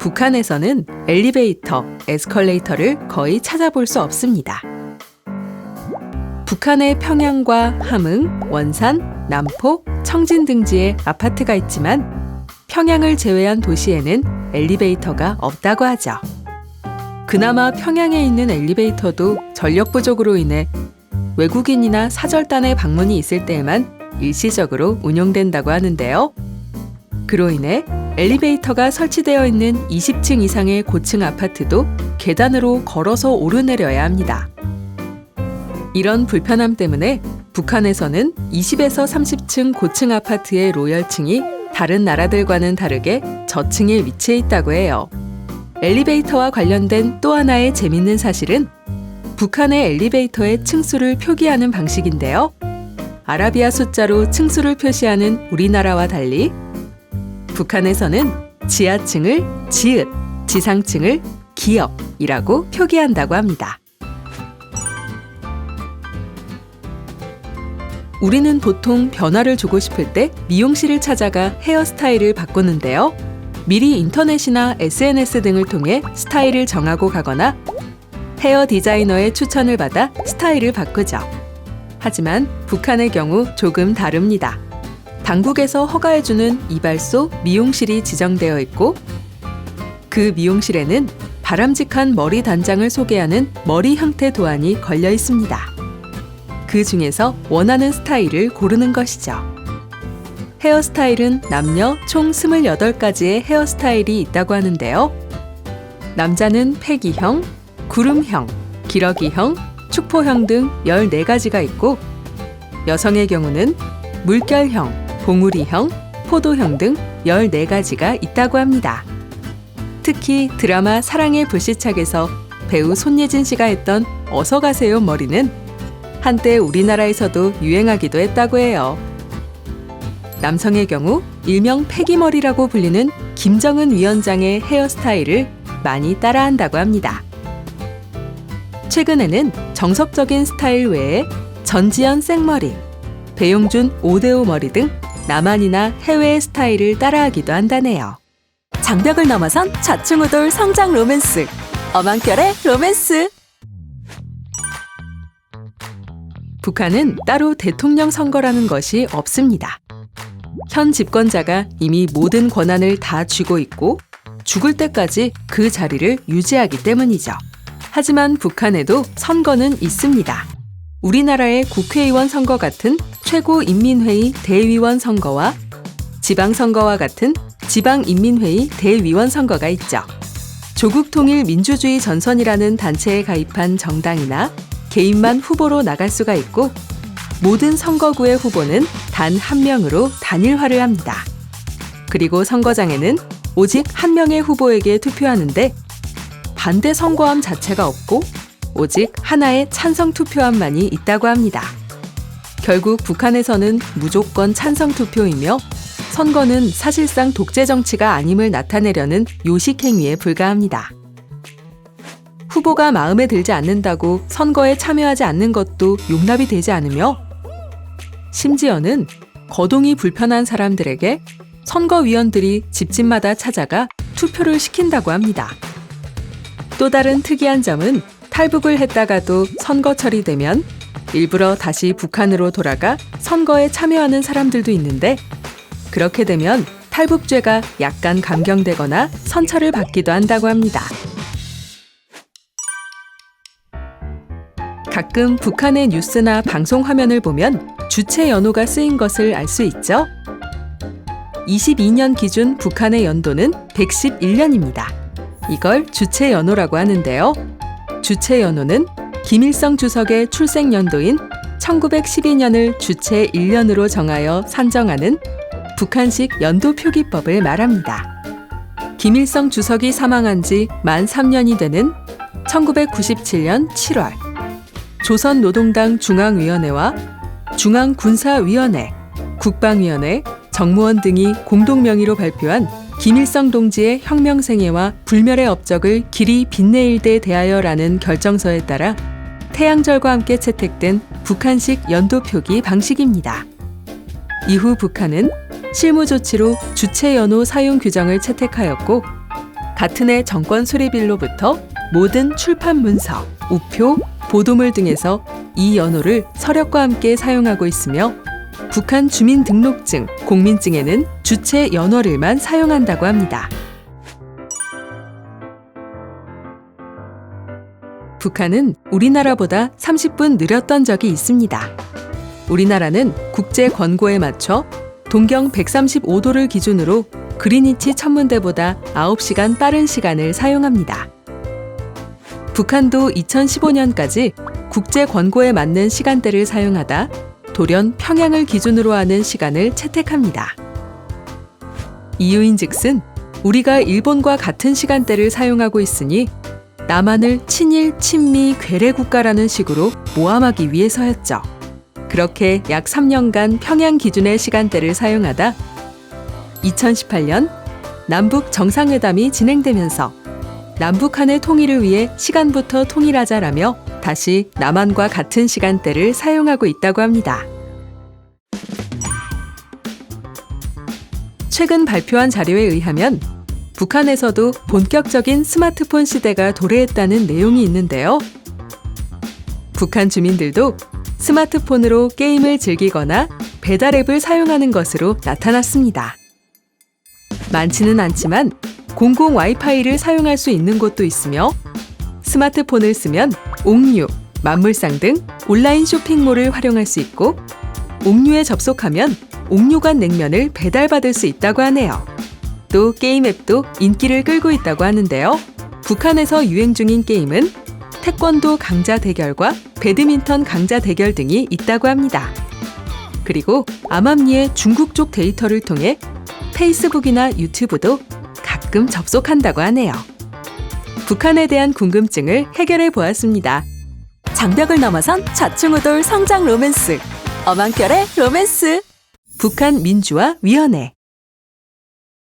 북한에서는 엘리베이터, 에스컬레이터를 거의 찾아볼 수 없습니다. 북한의 평양과 함흥, 원산, 남포, 청진 등지에 아파트가 있지만 평양을 제외한 도시에는 엘리베이터가 없다고 하죠. 그나마 평양에 있는 엘리베이터도 전력 부족으로 인해 외국인이나 사절단의 방문이 있을 때에만 일시적으로 운용된다고 하는데요. 그로 인해 엘리베이터가 설치되어 있는 20층 이상의 고층 아파트도 계단으로 걸어서 오르내려야 합니다. 이런 불편함 때문에 북한에서는 20에서 30층 고층 아파트의 로열층이 다른 나라들과는 다르게 저층에 위치해 있다고 해요. 엘리베이터와 관련된 또 하나의 재밌는 사실은 북한의 엘리베이터의 층수를 표기하는 방식인데요. 아라비아 숫자로 층수를 표시하는 우리나라와 달리 북한에서는 지하층을 지읒, 지상층을 기역이라고 표기한다고 합니다. 우리는 보통 변화를 주고 싶을 때 미용실을 찾아가 헤어스타일을 바꾸는데요. 미리 인터넷이나 SNS 등을 통해 스타일을 정하고 가거나 헤어 디자이너의 추천을 받아 스타일을 바꾸죠. 하지만 북한의 경우 조금 다릅니다. 당국에서 허가해주는 이발소, 미용실이 지정되어 있고 그 미용실에는 바람직한 머리 단장을 소개하는 머리 형태 도안이 걸려 있습니다. 그 중에서 원하는 스타일을 고르는 것이죠. 헤어스타일은 남녀 총 28가지의 헤어스타일이 있다고 하는데요. 남자는 패기형, 구름형, 기러기형, 축포형 등 14가지가 있고 여성의 경우는 물결형, 봉우리형, 포도형 등 14가지가 있다고 합니다. 특히 드라마 사랑의 불시착에서 배우 손예진 씨가 했던 어서 가세요 머리는 한때 우리나라에서도 유행하기도 했다고 해요. 남성의 경우 일명 패기머리라고 불리는 김정은 위원장의 헤어스타일을 많이 따라한다고 합니다. 최근에는 정석적인 스타일 외에 전지현 생머리, 배용준 오데오 머리 등 남한이나 해외의 스타일을 따라하기도 한다네요. 장벽을 넘어선 좌충우돌 성장 로맨스. 어망결의 로맨스. 북한은 따로 대통령 선거라는 것이 없습니다. 현 집권자가 이미 모든 권한을 다 쥐고 있고 죽을 때까지 그 자리를 유지하기 때문이죠. 하지만 북한에도 선거는 있습니다. 우리나라의 국회의원 선거 같은 최고인민회의 대위원 선거와 지방선거와 같은 지방인민회의 대위원 선거가 있죠. 조국 통일 민주주의 전선이라는 단체에 가입한 정당이나 개인만 후보로 나갈 수가 있고 모든 선거구의 후보는 단 한 명으로 단일화를 합니다. 그리고 선거장에는 오직 한 명의 후보에게 투표하는데 반대 선거함 자체가 없고 오직 하나의 찬성 투표함만이 있다고 합니다. 결국 북한에서는 무조건 찬성 투표이며 선거는 사실상 독재 정치가 아님을 나타내려는 요식 행위에 불과합니다. 후보가 마음에 들지 않는다고 선거에 참여하지 않는 것도 용납이 되지 않으며 심지어는 거동이 불편한 사람들에게 선거위원들이 집집마다 찾아가 투표를 시킨다고 합니다. 또 다른 특이한 점은 탈북을 했다가도 선거철이 되면 일부러 다시 북한으로 돌아가 선거에 참여하는 사람들도 있는데 그렇게 되면 탈북죄가 약간 감경되거나 선처를 받기도 한다고 합니다. 가끔 북한의 뉴스나 방송 화면을 보면 주체 연호가 쓰인 것을 알 수 있죠. 22년 기준 북한의 연도는 111년입니다. 이걸 주체 연호라고 하는데요. 주체 연호는 김일성 주석의 출생 연도인 1912년을 주체 1년으로 정하여 산정하는 북한식 연도 표기법을 말합니다. 김일성 주석이 사망한 지 만 3년이 되는 1997년 7월 조선노동당 중앙위원회와 중앙군사위원회, 국방위원회, 정무원 등이 공동 명의로 발표한 김일성 동지의 혁명 생애와 불멸의 업적을 길이 빛내일대 대하여라는 결정서에 따라 태양절과 함께 채택된 북한식 연도 표기 방식입니다. 이후 북한은 실무 조치로 주체 연호 사용 규정을 채택하였고 같은 해 정권 수립일로부터 모든 출판 문서, 우표, 보도물 등에서 이 연호를 서력과 함께 사용하고 있으며 북한 주민등록증, 공민증에는 주체 연월일만 사용한다고 합니다. 북한은 우리나라보다 30분 느렸던 적이 있습니다. 우리나라는 국제 권고에 맞춰 동경 135도를 기준으로 그리니치 천문대보다 9시간 빠른 시간을 사용합니다. 북한도 2015년까지 국제 권고에 맞는 시간대를 사용하다 돌연 평양을 기준으로 하는 시간을 채택합니다. 이유인 즉슨 우리가 일본과 같은 시간대를 사용하고 있으니 남한을 친일, 친미, 괴뢰 국가라는 식으로 모함하기 위해서였죠. 그렇게 약 3년간 평양 기준의 시간대를 사용하다 2018년 남북 정상회담이 진행되면서 남북한의 통일을 위해 시간부터 통일하자라며 다시 남한과 같은 시간대를 사용하고 있다고 합니다. 최근 발표한 자료에 의하면 북한에서도 본격적인 스마트폰 시대가 도래했다는 내용이 있는데요. 북한 주민들도 스마트폰으로 게임을 즐기거나 배달 앱을 사용하는 것으로 나타났습니다. 많지는 않지만 공공 와이파이를 사용할 수 있는 곳도 있으며 스마트폰을 쓰면 옥류, 만물상 등 온라인 쇼핑몰을 활용할 수 있고 옥류에 접속하면 옥류관 냉면을 배달받을 수 있다고 하네요. 또 게임 앱도 인기를 끌고 있다고 하는데요. 북한에서 유행 중인 게임은 태권도 강자 대결과 배드민턴 강자 대결 등이 있다고 합니다. 그리고 암암리의 중국 쪽 데이터를 통해 페이스북이나 유튜브도 가끔 접속한다고 하네요. 북한에 대한 궁금증을 해결해 보았습니다. 장벽을 넘어선 좌충우돌 성장 로맨스. 어망결의 로맨스. 북한 민주화 위원회.